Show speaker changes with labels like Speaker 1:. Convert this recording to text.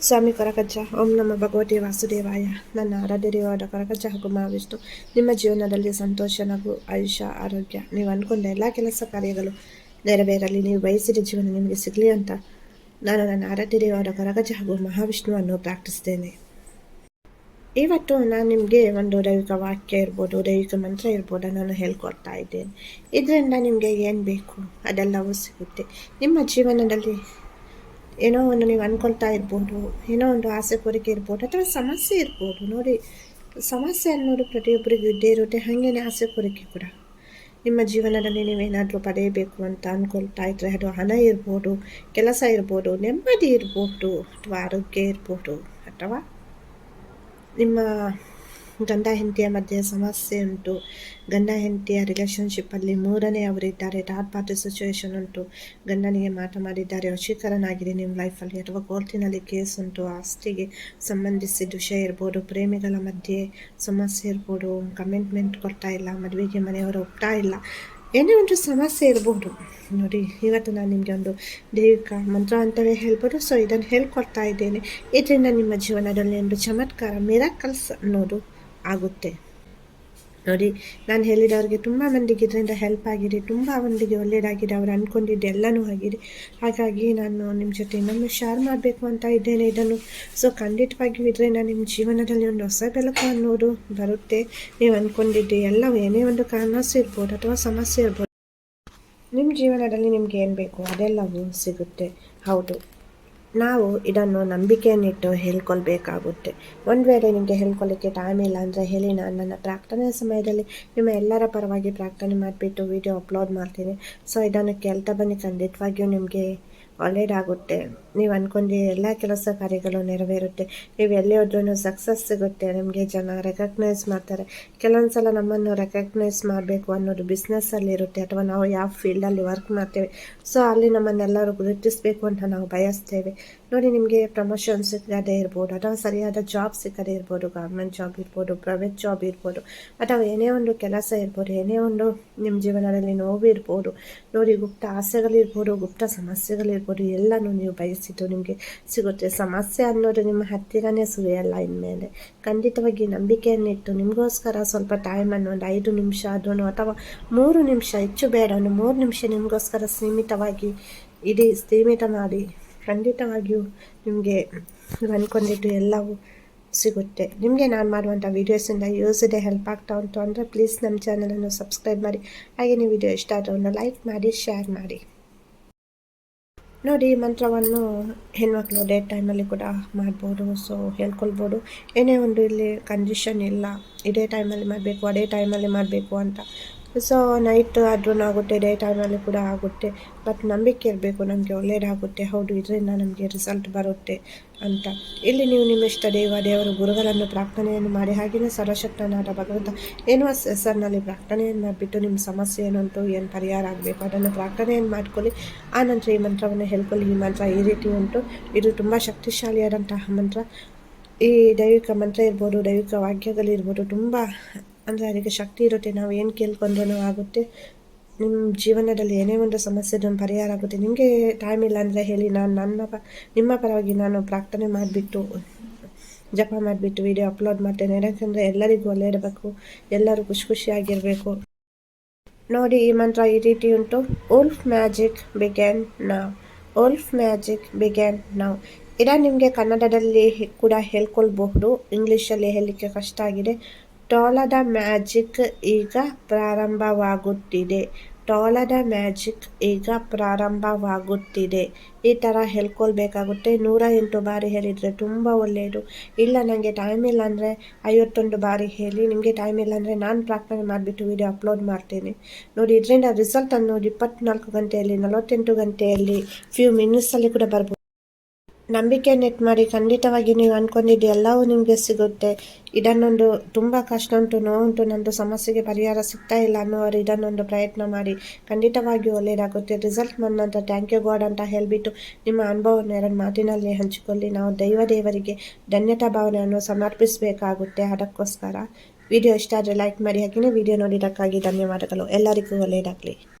Speaker 1: ಸ್ವಾಮಿ ಕರಕಜ್ಜ ಓಂ ನಮ್ಮ ಭಗವತಿ ವಾಸುದೇವಾಯ ನನ್ನ ಆರಾಧ್ಯ ದೇವಾದ ಕೊರಗಜ್ಜ ಹಾಗೂ ಮಹಾವಿಷ್ಣು ನಿಮ್ಮ ಜೀವನದಲ್ಲಿ ಸಂತೋಷ ನಗು ಆಯುಷ್ಯ ಆರೋಗ್ಯ ನೀವು ಅಂದ್ಕೊಂಡ ಎಲ್ಲ ಕೆಲಸ ಕಾರ್ಯಗಳು ನೆರವೇರಲಿ, ನೀವು ಬಯಸಿದ ಜೀವನ ನಿಮಗೆ ಸಿಗಲಿ ಅಂತ ನಾನು ನನ್ನ ಆರಾಧ್ಯ ದೇವಾದ ಕೊರಗಜ್ಜ ಹಾಗೂ ಮಹಾವಿಷ್ಣುವನ್ನು ಪ್ರಾರ್ಥಿಸ್ತೇನೆ. ಇವತ್ತು ನಾನು ನಿಮಗೆ ಒಂದು ದೈವಿಕ ವಾಕ್ಯ ಇರ್ಬೋದು, ದೈವಿಕ ಮಂತ್ರ ಇರ್ಬೋದು ನಾನು ಹೇಳ್ಕೊಡ್ತಾ ಇದ್ದೇನೆ. ಇದರಿಂದ ನಿಮಗೆ ಏನು ಬೇಕು? ಅದೆಲ್ಲವೂ ಸಿಗುತ್ತೆ. ನಿಮ್ಮ ಜೀವನದಲ್ಲಿ ಏನೋ ಒಂದು ನೀವು ಅಂದ್ಕೊಳ್ತಾ ಇರ್ಬೋದು, ಏನೋ ಒಂದು ಆಸೆ ಕೋರಿಕೆ ಇರ್ಬೋದು, ಅಥವಾ ಸಮಸ್ಯೆ ಇರ್ಬೋದು, ನೋಡಿ, ಸಮಸ್ಯೆ ಅನ್ನೋದು ಪ್ರತಿಯೊಬ್ಬರಿಗೂ ಇದ್ದೇ ಇರುತ್ತೆ, ಹಾಗೇನೆ ಆಸೆ ಕೋರಿಕೆ ಕೂಡ. ನಿಮ್ಮ ಜೀವನದಲ್ಲಿ ನೀವೇನಾದರೂ ಪಡೆಯಬೇಕು ಅಂತ ಅಂದ್ಕೊಳ್ತಾ ಇದ್ದರೆ ಅದು ಹಣ ಇರ್ಬೋದು, ಕೆಲಸ ಇರ್ಬೋದು, ನೆಮ್ಮದಿ ಇರ್ಬೋದು, ಅಥವಾ ಆರೋಗ್ಯ ಇರ್ಬೋದು, ಅಥವಾ ನಿಮ್ಮ ಗಂಡ ಹೆಂಡತಿಯ ಮಧ್ಯೆ ಸಮಸ್ಯೆ ಉಂಟು. ಗಂಡ ಹೆಂಡತಿಯ ರಿಲೇಷನ್ಶಿಪ್ಪಲ್ಲಿ ಮೂರನೇ ಅವರಿದ್ದಾರೆ. ಥರ್ಡ್ ಪಾರ್ಟಿ ಸಿಚುವೇಶನ್ ಉಂಟು. ಗಂಡನಿಗೆ ಮಾಟ ಮಾಡಿದ್ದಾರೆ ವಶೀಕರನಾಗಿದೆ ನಿಮ್ಮ ಲೈಫಲ್ಲಿ ಅಥವಾ ಕೋರ್ಟಿನಲ್ಲಿ ಕೇಸ್ ಉಂಟು. ಆಸ್ತಿಗೆ ಸಂಬಂಧಿಸಿದ ವಿಷಯ ಇರ್ಬೋದು, ಪ್ರೇಮಿಗಳ ಮಧ್ಯೆ ಸಮಸ್ಯೆ ಇರ್ಬೋದು ಕಮಿಟ್ಮೆಂಟ್ ಕೊಡ್ತಾ ಇಲ್ಲ, ಮದುವೆಗೆ ಮನೆಯವರು ಒಪ್ತಾ ಇಲ್ಲ. ಏನೇ ಒಂದು ಸಮಸ್ಯೆ ಇರಬಹುದು ನೋಡಿ, ಇವತ್ತು ನಾನು ನಿಮಗೆ ಒಂದು ದೈವಿಕ ಮಂತ್ರ ಅಂತಲೇ ಹೇಳ್ಬೋದು. ಸೊ ಇದನ್ನು ಹೇಳ್ಕೊಡ್ತಾ ಇದ್ದೇನೆ. ಇದರಿಂದ ನಿಮ್ಮ ಜೀವನದಲ್ಲಿ ಒಂದು ಚಮತ್ಕಾರ ಮಿರಾಕಲ್ಸ್ ಅನ್ನೋದು ಆಗುತ್ತೆ. ನೋಡಿ, ನಾನು ಹೇಳಿದವ್ರಿಗೆ ತುಂಬ ಮಂದಿಗೆ ಇದರಿಂದ ಹೆಲ್ಪ್ ಆಗಿದೆ, ತುಂಬ ಮಂದಿಗೆ ಒಳ್ಳೆಯದಾಗಿದೆ ಅವ್ರು ಅಂದ್ಕೊಂಡಿದ್ದು ಎಲ್ಲನೂ ಆಗಿದೆ. ಹಾಗಾಗಿ ನಾನು ನಿಮ್ಮ ಜೊತೆ ಇನ್ನೊಮ್ಮೆ ಶೇರ್ ಮಾಡಬೇಕು ಅಂತ ಇದ್ದೇನೆ ಇದನ್ನು. ಸೊ ಖಂಡಿತವಾಗಿಯೂ ಇದರಿಂದ ನಿಮ್ಮ ಜೀವನದಲ್ಲಿ ಒಂದು ಹೊಸ ಬೆಳಕು ಅನ್ನೋದು ಬರುತ್ತೆ. ನೀವು ಅಂದ್ಕೊಂಡಿದ್ದು ಎಲ್ಲ ಏನೇ ಒಂದು ಕನಸು ಇರ್ಬೋದು ಅಥವಾ ಸಮಸ್ಯೆ ಇರ್ಬೋದು ನಿಮ್ಮ ಜೀವನದಲ್ಲಿ ನಿಮ್ಗೆ ಏನು ಬೇಕು ಅದೆಲ್ಲವೂ ಸಿಗುತ್ತೆ. ಹೌದು. ನಾವು ಇದನ್ನು ನಂಬಿಕೆಯನ್ನಿಟ್ಟು ಹೇಳ್ಕೊಳ್ಬೇಕಾಗುತ್ತೆ. ಒಂದು ವೇಳೆ ನಿಮಗೆ ಹೇಳ್ಕೊಳ್ಳಿಕ್ಕೆ ಟೈಮ್ ಇಲ್ಲ ಅಂದರೆ ಹೇಳಿ, ನಾನು ನನ್ನ ಪ್ರಾರ್ಥನೆ ಸಮಯದಲ್ಲಿ ನಿಮ್ಮ ಎಲ್ಲರ ಪರವಾಗಿ ಪ್ರಾರ್ಥನೆ ಮಾಡಿಬಿಟ್ಟು ವಿಡಿಯೋ ಅಪ್ಲೋಡ್ ಮಾಡ್ತೀನಿ. ಸೊ ಇದನ್ನು ಕೇಳ್ತಾ ಬನ್ನಿ. ಖಂಡಿತವಾಗಿಯೂ ನಿಮಗೆ ಒಳ್ಳೆಯದಾಗುತ್ತೆ. ನೀವು ಅನ್ಕೊಂಡಿ ಎಲ್ಲ ಕೆಲಸ ಕಾರ್ಯಗಳು ನೆರವೇರುತ್ತೆ. ನೀವು ಎಲ್ಲಿ ಹೋದ್ರೂ ಸಕ್ಸಸ್ ಸಿಗುತ್ತೆ, ನಿಮಗೆ ಜನ ರೆಕಗ್ನೈಸ್ ಮಾಡ್ತಾರೆ. ಕೆಲವೊಂದು ಸಲ ನಮ್ಮನ್ನು ರೆಕಗ್ನೈಸ್ ಮಾಡಬೇಕು ಅನ್ನೋದು ಬಿಸ್ನೆಸ್ಸಲ್ಲಿ ಇರುತ್ತೆ ಅಥವಾ ನಾವು ಯಾವ ಫೀಲ್ಡಲ್ಲಿ ವರ್ಕ್ ಮಾಡ್ತೇವೆ. ಸೊ ಅಲ್ಲಿ ನಮ್ಮನ್ನೆಲ್ಲರೂ ಗುರುತಿಸಬೇಕು ಅಂತ ನಾವು ಬಯಸ್ತೇವೆ. ನೋಡಿ, ನಿಮಗೆ ಪ್ರಮೋಷನ್ ಸಿಗದೇ ಇರ್ಬೋದು, ಅಥವಾ ಸರಿಯಾದ ಜಾಬ್ ಸಿಗದೇ ಇರ್ಬೋದು ಗೌರ್ಮೆಂಟ್ ಜಾಬ್ ಇರ್ಬೋದು ಪ್ರೈವೇಟ್ ಜಾಬ್ ಇರ್ಬೋದು, ಅಥವಾ ಏನೇ ಒಂದು ಕೆಲಸ ಇರ್ಬೋದು, ಏನೇ ಒಂದು ನಿಮ್ಮ ಜೀವನದಲ್ಲಿ ನೋವು ಇರ್ಬೋದು, ನೋಡಿ, ಗುಪ್ತ ಆಸೆಗಳಿರ್ಬೋದು ಗುಪ್ತ ಸಮಸ್ಯೆಗಳಿರ್ಬೋದು ಎಲ್ಲನೂ ನೀವು ಬಯಸಿದ್ದು ನಿಮಗೆ ಸಿಗುತ್ತೆ. ಸಮಸ್ಯೆ ಅನ್ನೋದು ನಿಮ್ಮ ಹತ್ತಿರನೇ ಸುರಿಯಲ್ಲ ಇನ್ಮೇಲೆ. ಖಂಡಿತವಾಗಿ ನಂಬಿಕೆಯನ್ನಿಟ್ಟು ನಿಮಗೋಸ್ಕರ ಸ್ವಲ್ಪ ಟೈಮನ್ನು ಒಂದು ಐದು ನಿಮಿಷ, ಅದನ್ನು ಅಥವಾ ಮೂರು ನಿಮಿಷ, ಹೆಚ್ಚು ಬೇಡ, ಒಂದು ಮೂರು ನಿಮಿಷ ನಿಮಗೋಸ್ಕರ ಸೀಮಿತವಾಗಿ ಇಡೀ, ಸೀಮಿತ ಮಾಡಿ. ಖಂಡಿತವಾಗಿಯೂ ನಿಮಗೆ ಅಂದ್ಕೊಂಡಿದ್ದು ಎಲ್ಲವೂ ಸಿಗುತ್ತೆ. ನಿಮಗೆ ನಾನು ಮಾಡುವಂಥ ವೀಡಿಯೋಸಿಂದ ಯೂಸ್ ಇದೆ ಹೆಲ್ಪ್ ಆಗ್ತಾ ಉಂಟು ಅಂದರೆ ಪ್ಲೀಸ್ ನಮ್ಮ ಚಾನಲನ್ನು ಸಬ್ಸ್ಕ್ರೈಬ್ ಮಾಡಿ. ಹಾಗೆ ನೀವು ವಿಡಿಯೋ ಇಷ್ಟ ಆದರೆ ಲೈಕ್ ಮಾಡಿ ಶೇರ್ ಮಾಡಿ. ನೋಡಿ, ಈ ಮಂತ್ರವನ್ನು ಹೆಣ್ಮಕ್ಳು ಡೇ ಟೈಮಲ್ಲಿ ಕೂಡ ಮಾಡ್ಬೋದು ಸೊ ಹೇಳ್ಕೊಳ್ಬೋದು. ಏನೇ ಒಂದು ಇಲ್ಲಿ ಕಂಡೀಷನ್ ಇಲ್ಲ. ಇದೇ ಟೈಮಲ್ಲಿ ಮಾಡಬೇಕು, ಅದೇ ಟೈಮಲ್ಲಿ ಮಾಡಬೇಕು ಅಂತ. ಸೊ ನೈಟ್ ಆದರೂ ಆಗುತ್ತೆ ಡೇ ಟೈಮಲ್ಲಿ ಕೂಡ ಆಗುತ್ತೆ ಬಟ್ ನಂಬಿಕೆ ಇರಬೇಕು, ನಮಗೆ ಒಳ್ಳೆಯದಾಗುತ್ತೆ ಹೌದು, ಇದರಿಂದ ನಮಗೆ ರಿಸಲ್ಟ್ ಬರುತ್ತೆ ಅಂತ. ಇಲ್ಲಿ ನೀವು ನಿಮ್ಮ ಇಷ್ಟ ದೇವ, ದೇವರು, ಗುರುಗಳನ್ನು ಪ್ರಾರ್ಥನೆಯನ್ನು ಮಾಡಿ. ಹಾಗೆಯೇ ಸರ್ವಶಕ್ತನಾದ ಭಗವಂತ, ಏನೋ ಹೆಸರಿನಲ್ಲಿ ಪ್ರಾರ್ಥನೆಯನ್ನು ಮಾಡಿಬಿಟ್ಟು ನಿಮ್ಮ ಸಮಸ್ಯೆ ಏನು ಉಂಟು ಏನು ಪರಿಹಾರ ಆಗಬೇಕು? ಅದನ್ನು ಪ್ರಾರ್ಥನೆಯನ್ನು ಮಾಡ್ಕೊಳ್ಳಿ. ಆ ನಂತರ ಈ ಮಂತ್ರವನ್ನು ಹೇಳ್ಕೊಳ್ಳಿ. ಈ ಮಂತ್ರ ಈ ರೀತಿ ಉಂಟು. ಇದು ತುಂಬ ಶಕ್ತಿಶಾಲಿಯಾದಂತಹ ಮಂತ್ರ. ಈ ದೈವಿಕ ಮಂತ್ರ ಇರ್ಬೋದು, ದೈವಿಕ ವಾಕ್ಯಗಳಿರ್ಬೋದು ತುಂಬ ಅಂದರೆ ಅದಕ್ಕೆ ಶಕ್ತಿ ಇರುತ್ತೆ, ನಾವು ಏನು ಕೇಳ್ಕೊಂಡ್ರೂ ಆಗುತ್ತೆ. ನಿಮ್ಮ ಜೀವನದಲ್ಲಿ ಏನೇ ಒಂದು ಸಮಸ್ಯೆ ಪರಿಹಾರ ಆಗುತ್ತೆ. ನಿಮಗೆ ಟೈಮ್ ಇಲ್ಲ ಅಂದರೆ ಹೇಳಿ, ನಾನು ನನ್ನ ಪ, ನಿಮ್ಮ ಪರವಾಗಿ ನಾನು ಪ್ರಾರ್ಥನೆ ಮಾಡಿಬಿಟ್ಟು, ಜಪ ಮಾಡಿಬಿಟ್ಟು ವಿಡಿಯೋ ಅಪ್ಲೋಡ್ ಮಾಡ್ತೇನೆ. ಯಾಕಂದರೆ ಎಲ್ಲರಿಗೂ ಒಳ್ಳೆಯದಬೇಕು ಎಲ್ಲರೂ ಖುಷಿ ಖುಷಿಯಾಗಿರಬೇಕು. ನೋಡಿ, ಈ ಮಂತ್ರ ಈ ರೀತಿ ಉಂಟು. ಓಲ್ಫ್ ಮ್ಯಾಜಿಕ್ ಬಿಗ್ಯಾನ್ ನಾವ್ ಓಲ್ಫ್ ಮ್ಯಾಜಿಕ್ ಬಿಗ್ಯಾನ್ ನಾವ್ ಇದನ್ನು ನಿಮಗೆ ಕನ್ನಡದಲ್ಲಿ ಕೂಡ ಹೇಳ್ಕೊಳ್ಬಹುದು. ಇಂಗ್ಲೀಷಲ್ಲಿ ಹೇಳಲಿಕ್ಕೆ ಕಷ್ಟ ಆಗಿದೆ. ಟೋಲದ ಮ್ಯಾಜಿಕ್ ಈಗ ಪ್ರಾರಂಭವಾಗುತ್ತಿದೆ. ಟೋಲದ ಮ್ಯಾಜಿಕ್ ಈಗ ಪ್ರಾರಂಭವಾಗುತ್ತಿದೆ. ಈ ಥರ ಹೇಳ್ಕೊಳ್ಬೇಕಾಗುತ್ತೆ. ನೂರ ಎಂಟು ಬಾರಿ ಹೇಳಿದರೆ ತುಂಬ ಒಳ್ಳೆಯದು. ಇಲ್ಲ ನನಗೆ ಟೈಮ್ ಇಲ್ಲ ಅಂದರೆ ಐವತ್ತೊಂದು ಬಾರಿ ಹೇಳಿ. ನಿಮಗೆ ಟೈಮ್ ಇಲ್ಲ ಅಂದರೆ ನಾನು ಪ್ರಾರ್ಥನೆ ಮಾಡಿಬಿಟ್ಟು ವಿಡಿಯೋ ಅಪ್ಲೋಡ್ ಮಾಡ್ತೀನಿ. ನೋಡಿ, ಇದರಿಂದ ರಿಸಲ್ಟ್ ಅನ್ನೋದು ಇಪ್ಪತ್ನಾಲ್ಕು ಗಂಟೆಯಲ್ಲಿ, ನಲವತ್ತೆಂಟು ಗಂಟೆಯಲ್ಲಿ ಫ್ಯೂ ಮಿನಿಟ್ಸಲ್ಲಿ ಕೂಡ ಬರ್ಬೋದು. ನಂಬಿಕೆ ನೆಟ್ ಮಾಡಿ ಖಂಡಿತವಾಗಿ ನೀವು ಅಂದ್ಕೊಂಡಿದ್ದು ಎಲ್ಲವೂ ನಿಮಗೆ ಸಿಗುತ್ತೆ. ಇದನ್ನೊಂದು ತುಂಬ ಕಷ್ಟ ಉಂಟು ನೋವುಂಟು ನಂದು ಸಮಸ್ಯೆಗೆ ಪರಿಹಾರ ಸಿಗ್ತಾ ಇಲ್ಲ ಅನ್ನೋರು ಇದನ್ನೊಂದು ಪ್ರಯತ್ನ ಮಾಡಿ ಖಂಡಿತವಾಗಿಯೂ ಒಳ್ಳೆಯದಾಗುತ್ತೆ ರಿಸಲ್ಟ್ ಬಂದಂಥ ಥ್ಯಾಂಕ್ ಯು ಗಾಡ್ ಅಂತ ಹೇಳಿಬಿಟ್ಟು ನಿಮ್ಮ ಅನುಭವವನ್ನು ಎರಡು ಮಾತಿನಲ್ಲಿ ಹಂಚಿಕೊಳ್ಳಿ. ನಾವು ದೈವ ದೇವರಿಗೆ ಧನ್ಯತಾ ಭಾವನೆಯನ್ನು ಸಮರ್ಪಿಸಬೇಕಾಗುತ್ತೆ. ಅದಕ್ಕೋಸ್ಕರ ವಿಡಿಯೋ ಇಷ್ಟ ಆದರೆ ಲೈಕ್ ಮಾಡಿ. ಹಾಗೆಯೇ ವಿಡಿಯೋ ನೋಡಿದ್ದಕ್ಕಾಗಿ ಧನ್ಯವಾದಗಳು. ಎಲ್ಲರಿಗೂ ಒಳ್ಳೆಯದಾಗಲಿ